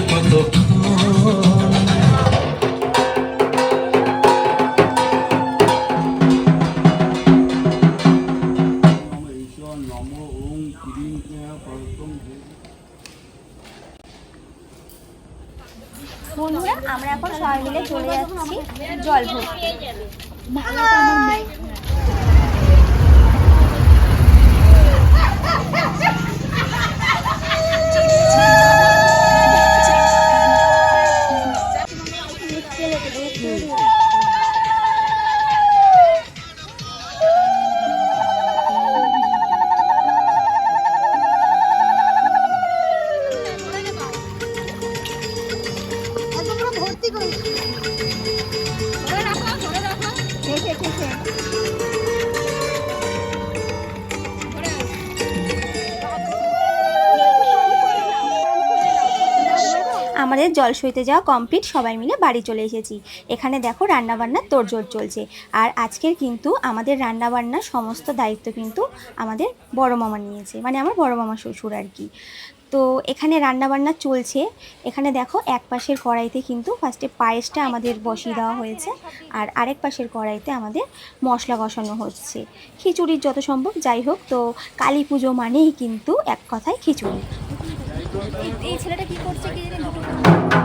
পরতম বন্ধুরা আমরা এখন সবাই মিলে চলে যাচ্ছি জল ভর্তি Look at. আমাদের জল সইতে যাওয়া কমপ্লিট সবাই মিলে বাড়ি চলে এসেছি। এখানে দেখো রান্নাবান্নার তোড়জোড় চলছে। আর আজকের কিন্তু আমাদের রান্নাবান্নার সমস্ত দায়িত্ব কিন্তু আমাদের বড় মামা নিয়েছে। মানে আমার বড় মামা শ্বশুর আর কি। তো এখানে রান্নাবান্না চলছে। এখানে দেখো এক পাশের কড়াইতে কিন্তু ফার্স্টে পায়েসটা আমাদের বসিয়ে দেওয়া হয়েছে। আর আরেক পাশের কড়াইতে আমাদের মশলা কষানো হচ্ছে। খিচুড়ির যত সম্ভব, যাই হোক, তো কালী পুজো মানেই কিন্তু এক কথায় খিচুড়ি। এই ছেলেটা কি করছে কি জানি আর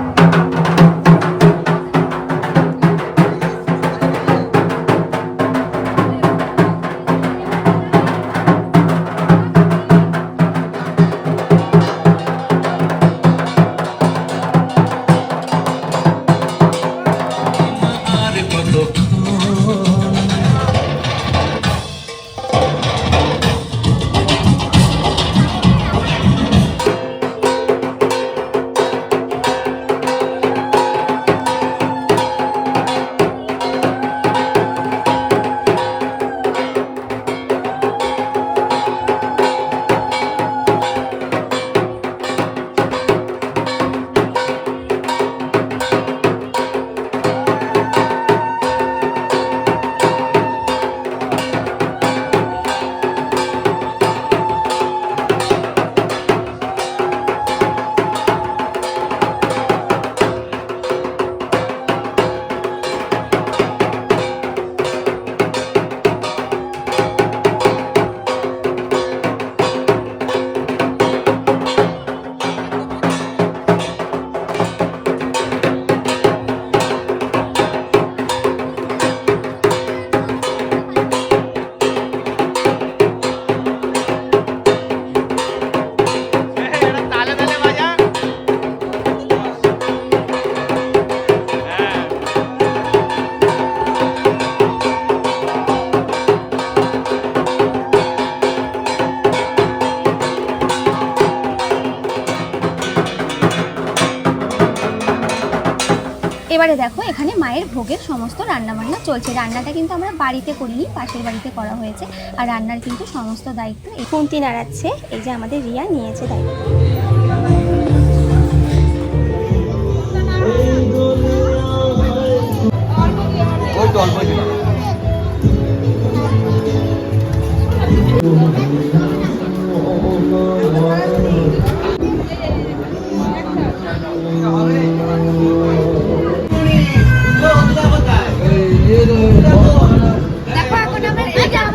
এবারে দেখো, এখানে মায়ের ভোগের সমস্ত রান্নাবান্না চলছে। রান্নাটা কিন্তু আমরা বাড়িতে করিনি, পাশের বাড়িতে করা হয়েছে। আর রান্নার কিন্তু সমস্ত দায়িত্ব এই খুন্তি নাড়াচ্ছে, এই যে আমাদের রিয়া নিয়েছে দায়িত্ব।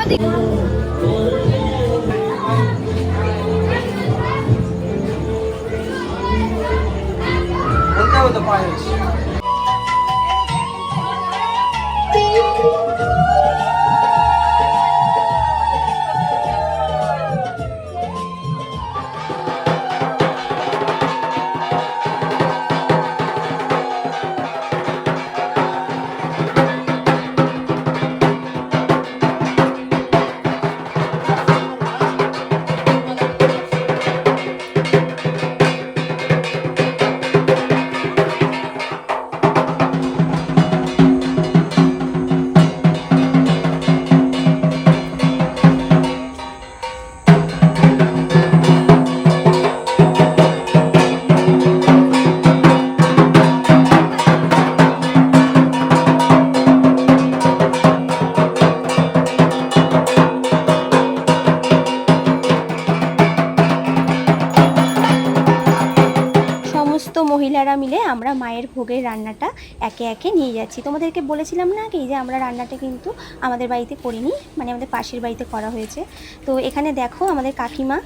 এই যে আমাদের বলতে হবে মহিলারা মিলে আমরা মায়ের ভোগের রান্নাটা একে একে নিয়ে যাচ্ছি। তোমাদেরকে বলেছিলাম না কি যে আমরা রান্নাটা কিন্তু আমাদের বাড়িতে করিনি মানে আমাদের পাশের বাড়িতে করা হয়েছে। তো এখানে দেখো আমাদের কাকিমা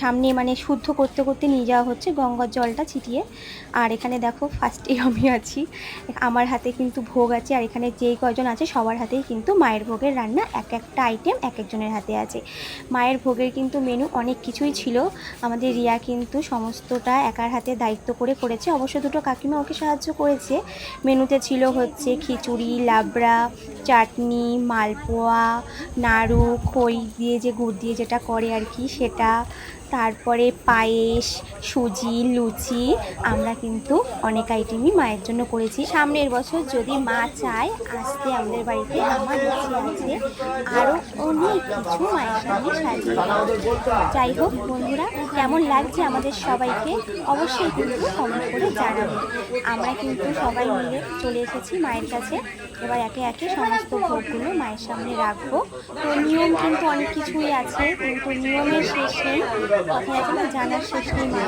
সামনে মানে শুদ্ধ করতে করতে নিয়ে যাওয়া হচ্ছে গঙ্গার জলটা ছিটিয়ে। আর এখানে দেখো ফার্স্টে আমি আছি। আমার হাতে কিন্তু ভোগ আছে আর এখানে যেই কজন আছে সবার হাতেই কিন্তু মায়ের ভোগের রান্না এক একটা আইটেম এক একজনের হাতে আছে। মায়ের ভোগের কিন্তু মেনু অনেক কিছুই ছিল। আমাদের রিয়া কিন্তু সমস্তটা একার হাতে দায়িত্ব করে করেছে অবশ্য দুটো কাকিমা ওকে সাহায্য করেছে। মেনুতে ছিল হচ্ছে খিচুড়ি, লাবড়া, চাটনি, মালপোয়া, নাড়ু, খই দিয়ে যে গুড় দিয়ে যেটা করে আর কি, সেটা তারপরে পায়েস, সুজি, লুচি আমরা কিন্তু অনেক আইটেমই মায়ের জন্য করেছি। সামনের বছর যদি মা চায় আসতে আমাদের বাড়িতে আমার ইচ্ছে আছে। আরও অনেক কিছু মায়ের সামনে সাজিয়ে যাই হোক বন্ধুরা, কেমন লাগছে আমাদের সবাইকে অবশ্যই কিন্তু কমেন্ট করে জানাবে আমরা কিন্তু সবাই মিলে চলে এসেছি মায়ের কাছে। এবার একে একে সমস্ত ভোগগুলো মায়ের সামনে রাখব। তো নিয়ম কিন্তু অনেক কিছুই আছে, কিন্তু নিয়মের শেষ আছে জানার শেষ নেই মা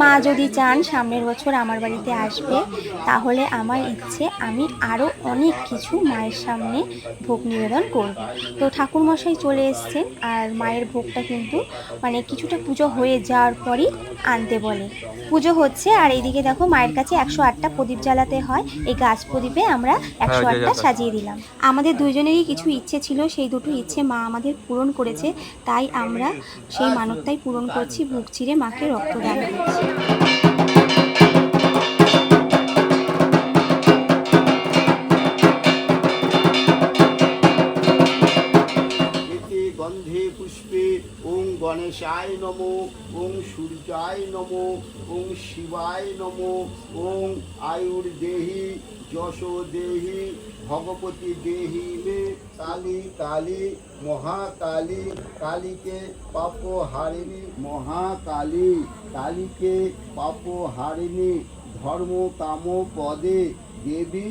মা যদি চান সামনের বছর আমার বাড়িতে আসবে তাহলে আমার ইচ্ছে আমি আরও অনেক কিছু মায়ের সামনে ভোগ নিবেদন করব। তো ঠাকুরমশাই চলে এসছেন আর মায়ের ভোগটা কিন্তু মানে কিছুটা পুজো হয়ে যাওয়ার পরই আনতে বলে। পুজো হচ্ছে আর এইদিকে দেখো মায়ের কাছে একশো আটটা প্রদীপ জ্বালাতে হয় এই গাছ প্রদীপে আমরা একশো আটটা সাজিয়ে দিলাম। আমাদের দুজনেরই কিছু ইচ্ছে ছিল সেই দুটো ইচ্ছে মা আমাদের পূরণ করেছে তাই আমরা সেই মানবতাই পূরণ করছি, বুক চিরে মাকে রক্তদান গন্ধে পুষ্পে ওং গণেশায় নম, ওং সূর্যায় নম, ওং শিবায় নম, ওং আয়ুর দেহি যশ দেহি ভগবতী দেহি মে কালী কালী মহাকালী কালীকে পাপ হারিণী মহাকালী কালীকে পাপ হারিণী ধর্ম কাম পদে দেবী